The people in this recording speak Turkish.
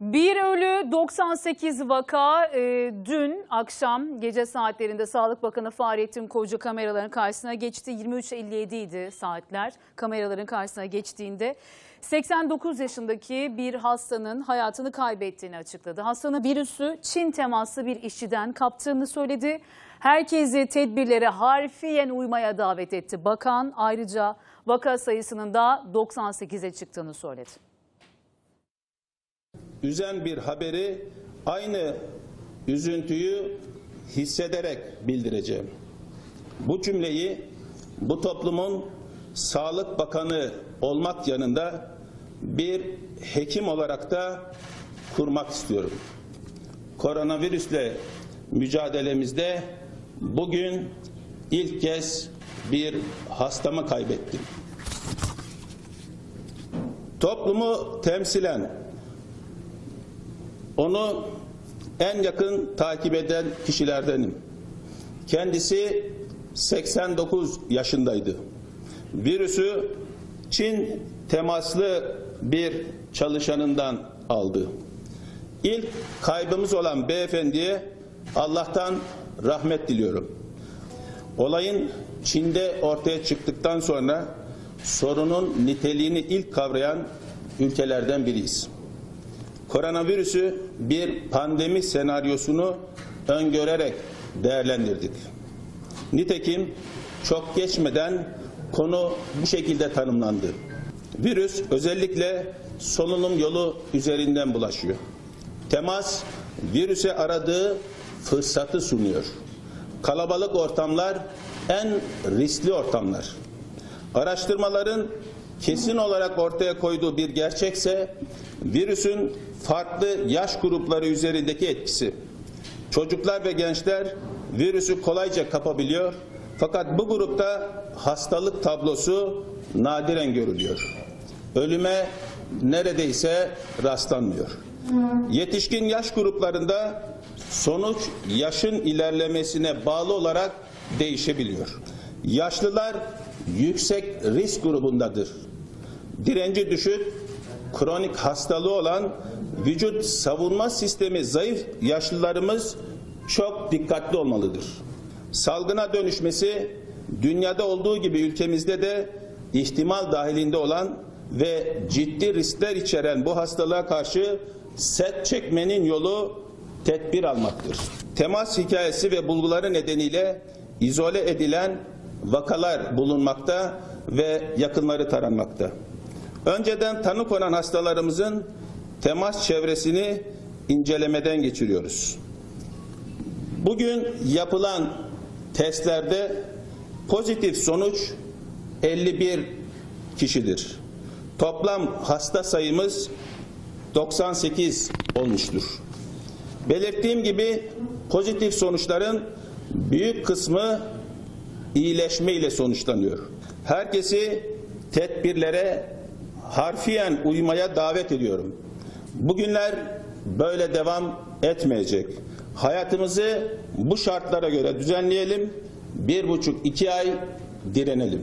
Bir ölü 98 vaka e, dün akşam gece saatlerinde Sağlık Bakanı Fahrettin Koca kameraların karşısına geçti. 23.57 idi saatler kameraların karşısına geçtiğinde. 89 yaşındaki bir hastanın hayatını kaybettiğini açıkladı. Hastanın virüsü Çin temaslı bir işçiden kaptığını söyledi. Herkesi tedbirlere harfiyen uymaya davet etti. Bakan ayrıca vaka sayısının da 98'e çıktığını söyledi. Üzen bir haberi aynı üzüntüyü hissederek bildireceğim. Bu cümleyi bu toplumun Sağlık Bakanı olmak yanında bir hekim olarak da kurmak istiyorum. Koronavirüsle mücadelemizde bugün ilk kez bir hastamı kaybettim. Toplumu temsilen onu en yakın takip eden kişilerdenim. Kendisi 89 yaşındaydı. Virüsü Çin temaslı bir çalışanından aldı. İlk kaybımız olan beyefendiye Allah'tan rahmet diliyorum. Olayın Çin'de ortaya çıktıktan sonra sorunun niteliğini ilk kavrayan ülkelerden biriyiz. Koronavirüsü bir pandemi senaryosunu öngörerek değerlendirdik. Nitekim çok geçmeden konu bu şekilde tanımlandı. Virüs özellikle solunum yolu üzerinden bulaşıyor. Temas virüse aradığı fırsatı sunuyor. Kalabalık ortamlar en riskli ortamlar. Araştırmaların kesin olarak ortaya koyduğu bir gerçekse virüsün farklı yaş grupları üzerindeki etkisi. Çocuklar ve gençler virüsü kolayca kapabiliyor fakat bu grupta hastalık tablosu nadiren görülüyor. Ölüme neredeyse rastlanmıyor. Yetişkin yaş gruplarında sonuç yaşın ilerlemesine bağlı olarak değişebiliyor. Yaşlılar yüksek risk grubundadır. Direnci düşük, kronik hastalığı olan vücut savunma sistemi zayıf yaşlılarımız çok dikkatli olmalıdır. Salgına dönüşmesi dünyada olduğu gibi ülkemizde de ihtimal dahilinde olan ve ciddi riskler içeren bu hastalığa karşı set çekmenin yolu tedbir almaktır. Temas hikayesi ve bulguları nedeniyle izole edilen vakalar bulunmakta ve yakınları taranmakta. Önceden tanı konan hastalarımızın temas çevresini incelemeden geçiriyoruz. Bugün yapılan testlerde pozitif sonuç 51 kişidir. Toplam hasta sayımız 98 olmuştur. Belirttiğim gibi pozitif sonuçların büyük kısmı iyileşme ile sonuçlanıyor. Herkesi tedbirlere harfiyen uymaya davet ediyorum. Bugünler böyle devam etmeyecek. Hayatımızı bu şartlara göre düzenleyelim. Bir buçuk iki ay direnelim.